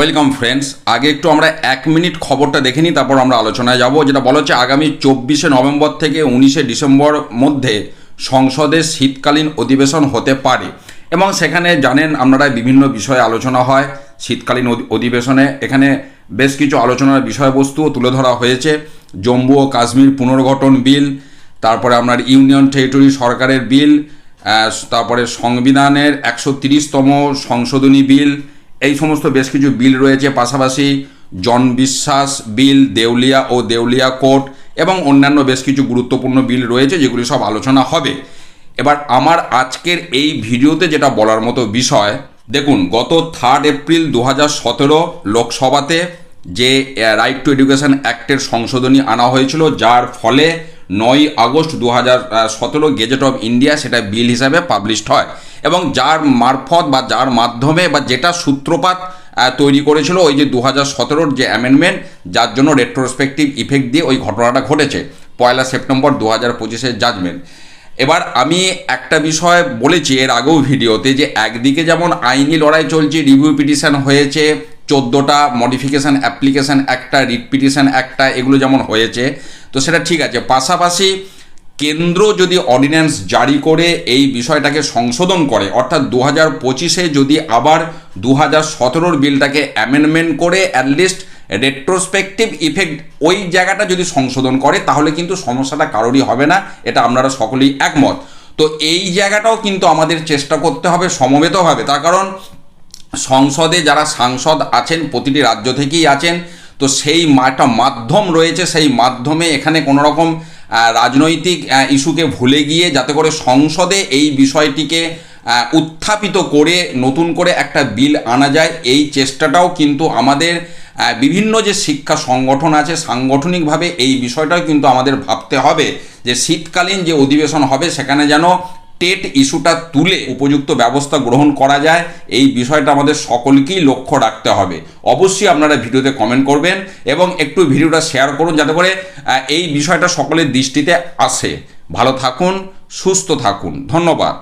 Welcome friends আগে একটু আমরা এক মিনিট খবরটা দেখে নিই, তারপর আমরা আলোচনায় যাব। যেটা বলা হচ্ছে, আগামী চব্বিশে নভেম্বর থেকে উনিশে ডিসেম্বর মধ্যে সংসদের শীতকালীন অধিবেশন হতে পারে। এবং সেখানে জানেন, আপনারা বিভিন্ন বিষয়ে আলোচনা হয় শীতকালীন অধিবেশনে। এখানে বেশ কিছু আলোচনার বিষয়বস্তুও তুলে ধরা হয়েছে। জম্মু ও কাশ্মীর পুনর্গঠন বিল, তারপরে আপনার ইউনিয়ন টেরিটরি সরকারের বিল তারপরে সংবিধানের একশো তিরিশতম সংশোধনী বিল এই সমস্ত বেশ কিছু বিল রয়েছে, পাশাপাশি জন বিশ্বাস বিল, দেউলিয়া ও দেউলিয়া কোর্ট এবং অন্যান্য বেশ কিছু গুরুত্বপূর্ণ বিল রয়েছে যেগুলি সব আলোচনা হবে। এবার আমার আজকের এই ভিডিওতে যেটা বলার মতো বিষয়, দেখুন, গত থার্ড এপ্রিল দু হাজার সতেরো লোকসভাতে যে রাইট টু এডুকেশন অ্যাক্টের সংশোধনী আনা হয়েছিল, যার ফলে নয় আগস্ট দু হাজার সতেরো গেজেট অফ ইন্ডিয়া সেটা বিল হিসাবে পাবলিশড হয়। এবং যার মারফত বা যার মাধ্যমে বা যেটা সূত্রপাত তৈরি করেছিল ওই যে দু হাজার সতেরোর যে অ্যামেন্ডমেন্ট যার জন্য রেট্রোস্পেক্টিভ ইফেক্ট দিয়ে ওই ঘটনাটা ঘটেছে, পয়লা সেপ্টেম্বর দু হাজার পঁচিশের জাজমেন্ট এবার আমি একটা বিষয় বলেছি এর আগেও ভিডিওতে যে একদিকে যেমন আইনি লড়াই চলছে রিভিউ পিটিশন হয়েছে চোদ্দোটা মডিফিকেশান অ্যাপ্লিকেশান একটা রিট পিটিশন একটা এগুলো যেমন হয়েছে। তো সেটা ঠিক আছে। পাশাপাশি কেন্দ্র যদি অর্ডিন্যান্স জারি করে, এই বিষয়টাকে সংশোধন করে, অর্থাৎ দু হাজার পঁচিশে যদি আবার দু হাজার সতেরোর বিলটাকে অ্যামেন্ডমেন্ট করে অ্যাটলিস্ট রেট্রোস্পেক্টিভ ইফেক্ট ওই জায়গাটা যদি সংশোধন করে, তাহলে কিন্তু সমস্যাটা কারোরই হবে না। এটা আপনারা সকলেই একমত। তো এই জায়গাটাও কিন্তু আমাদের চেষ্টা করতে হবে সমবেতভাবে। তার কারণ সংসদে যারা সাংসদ আছেন, প্রতিটি রাজ্য থেকেই আছেন, তো সেই একটা মাধ্যম রয়েছে, সেই মাধ্যমে এখানে কোনো রকম রাজনৈতিক ইস্যুকে ভুলে গিয়ে যাতে করে সংসদে এই বিষয়টিকে উত্থাপিত করে, নতুন করে একটা বিল আনা যায়, এই চেষ্টাটাও কিন্তু আমাদের বিভিন্ন যে শিক্ষা সংগঠন আছে, সাংগঠনিকভাবে এই বিষয়টাও কিন্তু আমাদের ভাবতে হবে যে শীতকালীন যে অধিবেশন হবে, সেখানে যেন টেট ইস্যুটা তুলে উপযুক্ত ব্যবস্থা গ্রহণ করা যায়, এই বিষয়টা আমাদের সকলকেই লক্ষ্য রাখতে হবে। অবশ্যই আপনারা ভিডিওতে কমেন্ট করবেন এবং একটু ভিডিওটা শেয়ার করুন যাতে করে এই বিষয়টা সকলের দৃষ্টিতে আসে। ভালো থাকুন, সুস্থ থাকুন। ধন্যবাদ।